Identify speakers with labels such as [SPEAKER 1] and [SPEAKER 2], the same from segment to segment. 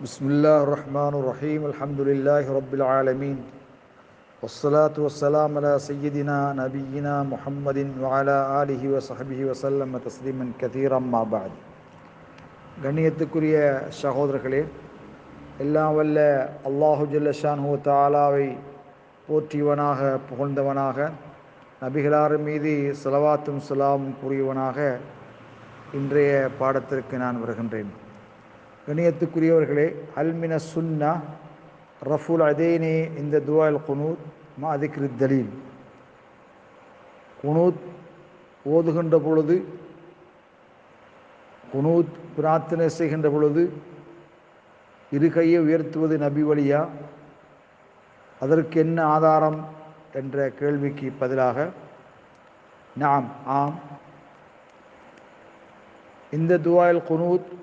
[SPEAKER 1] بسم الله الرحمن الرحيم الحمد لله رب العالمين والصلاة والسلام على سيدنا نبينا محمد وعلى آله وصحبه وسلم تسليما كثيرا ما بعد கண்ணியத்துக்குரிய சகோதரர்களே எல்லாம் வல்ல அல்லாஹு ஜல்லஷான்ஹு தாலாவை போற்றியவனாக புகழ்ந்தவனாக நபிகளார் மீது செலவாத்தும் சலாமும் கூறியவனாக இன்றைய பாடத்திற்கு நான் வருகின்றேன் கணியத்துக்குரியவர்களே அல்மின சுன்னா ரஃபுல் அதேனே இந்த துவால் குனூத் மாதிக்ரு தலீல். குனூத் ஓதுகின்ற பொழுது குனூத் பிரார்த்தனை செய்கின்ற பொழுது இரு கையை உயர்த்துவது நபி வழியா? அதற்கு என்ன ஆதாரம் என்ற கேள்விக்கு பதிலாக நாம் ஆம். இந்த துவாயில் குனூத்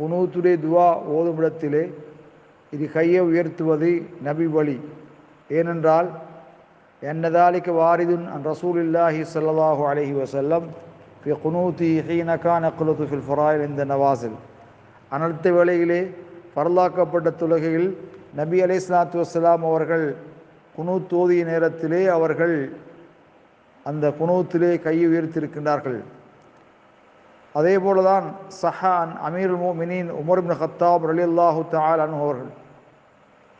[SPEAKER 1] குனூத்துடைய துவா ஓதுமிடத்திலே இது கையை உயர்த்துவது நபி வழி. ஏனென்றால் என்னதாலிக்கு வாரிதுன் அன் ரசூலில்லாஹி ஸல்லல்லாஹு அலைஹி வஸல்லம் ஃபி குனூத்தி ஹீன கான குலுத்து ஃபில் ஃபராயில் இந்த நவாசில். அனர்த்த வேளையிலே பரலாக்கப்பட்ட துலகையில் நபி அலை சலாத்து வசலாம் அவர்கள் குனூத் ஓதிய நேரத்திலே அவர்கள் அந்த குனூத்திலே கையை உயர்த்தியிருக்கின்றார்கள். அதே போல தான் சஹான் அமீர் மினின் உமர் பின் ஹத்தாப் அலி அல்லாஹு தால் அனு அவர்கள்.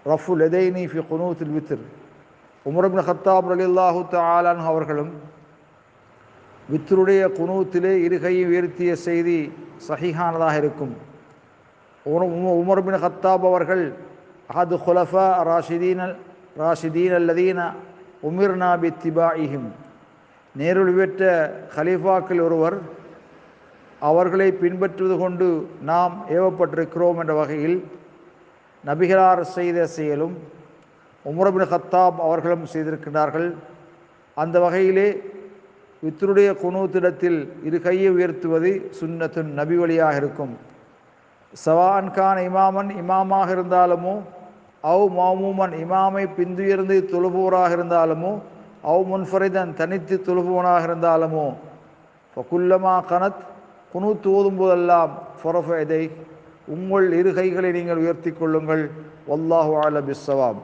[SPEAKER 1] ரஃபு எதைனி ஃபி குனூத்தில் வித்திர் உமர் பின் ஹத்தாப் அலி அல்லாஹு தாலான் அவர்களும் வித்தருடைய குனூத்திலே இருகையை உயர்த்திய செய்தி சஹிஹானதாக இருக்கும். உமர் பின் ஹத்தாப் அவர்கள் அஹது ஹுலஃபா ராஷிதீன் ராஷிதீன் அல்லதீன உமிர்னா பித்திபாயிஹிம். நேருள் பெற்ற ஹலீஃபாக்கள் ஒருவர் அவர்களை பின்பற்றுவது கொண்டு நாம் ஏவப்பட்டிருக்கிறோம் என்ற வகையில் நபிகளார் செய்த செயலும் உமரபின் ஹத்தாப் அவர்களும் செய்திருக்கிறார்கள் அந்த வகையிலே வித்தருடைய குணூத்திடத்தில் இரு கையை உயர்த்துவது சுன்னத்தின் நபி வழியாக இருக்கும். சவான் கான் இமாமன் இமாமாக இருந்தாலுமோ அவு மாமூமன் இமாமை பிந்துயர்ந்து தொழுபவராக இருந்தாலுமோ அவு முன்ஃபரிதன் தனித்து தொழுபவனாக இருந்தாலுமோ ஃபகுல்லமா கனத் குனூத்து ஓதும்போதெல்லாம் ஃபொரஃபை உங்கள் இரு கைகளை நீங்கள் உயர்த்தி கொள்ளுங்கள். வல்லாஹு ஆல பிஸ்ஸவாம்